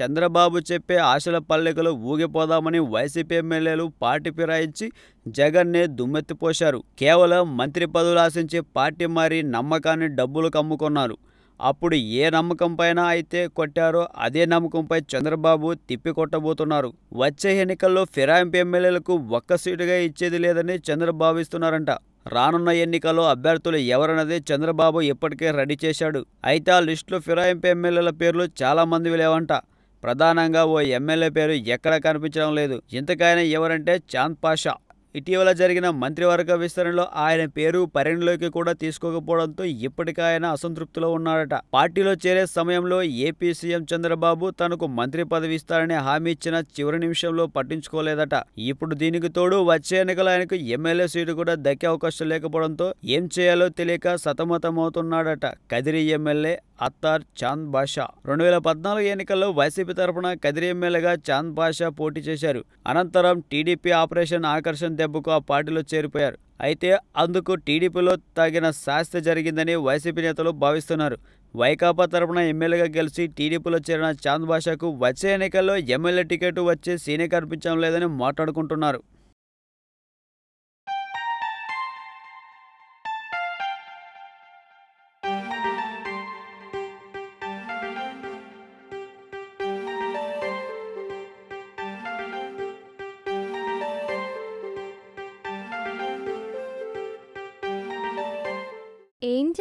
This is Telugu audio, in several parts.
చంద్రబాబు చెప్పే ఆశల పల్లెకలు ఊగిపోదామని వైసీపీ ఎమ్మెల్యేలు పార్టీ ఫిరాయించి జగన్నే దుమ్మెత్తిపోశారు. కేవలం మంత్రి పదవులు ఆశించి పార్టీ మారి నమ్మకాన్ని డబ్బులు కమ్ముకున్నారు. అప్పుడు ఏ నమ్మకంపైన అయితే కొట్టారో అదే నమ్మకంపై చంద్రబాబు తిప్పికొట్టబోతున్నారు. వచ్చే ఎన్నికల్లో ఫిరాయింపు ఎమ్మెల్యేలకు ఒక్క సీటుగా ఇచ్చేది లేదని చంద్రబాబు ఇస్తున్నారంట రానున్న ఎన్నికల్లో అభ్యర్థులు ఎవరన్నది చంద్రబాబు ఇప్పటికే రెడీ చేశాడు. అయితే ఆ లిస్టులో ఫిరాయింపు ఎమ్మెల్యేల పేర్లు చాలా మంది లేవంట. ప్రధానంగా ఓ ఎమ్మెల్యే పేరు ఎక్కడ కనిపించడం లేదు. ఇంతకైనా ఎవరంటే చాంద్ పాషా. ఇటీవల జరిగిన మంత్రివర్గ విస్తరణలో ఆయన పేరు పరిగణలోకి కూడా తీసుకోకపోవడంతో ఇప్పటికే ఆయన అసంతృప్తిలో ఉన్నాడట. పార్టీలో చేరే సమయంలో ఏపీ సీఎం చంద్రబాబు తనకు మంత్రి పదవి ఇస్తారని హామీ ఇచ్చిన చివరి నిమిషంలో పట్టించుకోలేదట. ఇప్పుడు దీనికి తోడు వచ్చే ఎన్నికలు ఆయనకు ఎమ్మెల్యే సీటు కూడా దక్కే అవకాశం లేకపోవడంతో ఏం చేయాలో తెలియక సతమతమవుతున్నాడట. కదిరి ఎమ్మెల్యే అత్తార్ చాంద్ బాషా. రెండు వేల పద్నాలుగు ఎన్నికల్లో వైసీపీ తరపున కదిరి ఎమ్మెల్యేగా చాంద్ బాషా పోటీ చేశారు. అనంతరం టీడీపీ ఆపరేషన్ ఆకర్షణ దెబ్బకు ఆ పార్టీలో చేరిపోయారు. అయితే అందుకు టీడీపీలో తగిన శాస్తి జరిగిందని వైసీపీ నేతలు భావిస్తున్నారు. వైకాపా తరపున ఎమ్మెల్యేగా గెలిచి టీడీపీలో చేరిన చాంద్ బాషాకు వచ్చే ఎన్నికల్లో ఎమ్మెల్యే టికెట్ వచ్చే సీనే కనిపించడం లేదని మాట్లాడుకుంటున్నారు.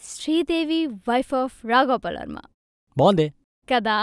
శ్రీదేవి వైఫ్ ఆఫ్ రాఘోపాల్ వర్మ బాగుందే కదా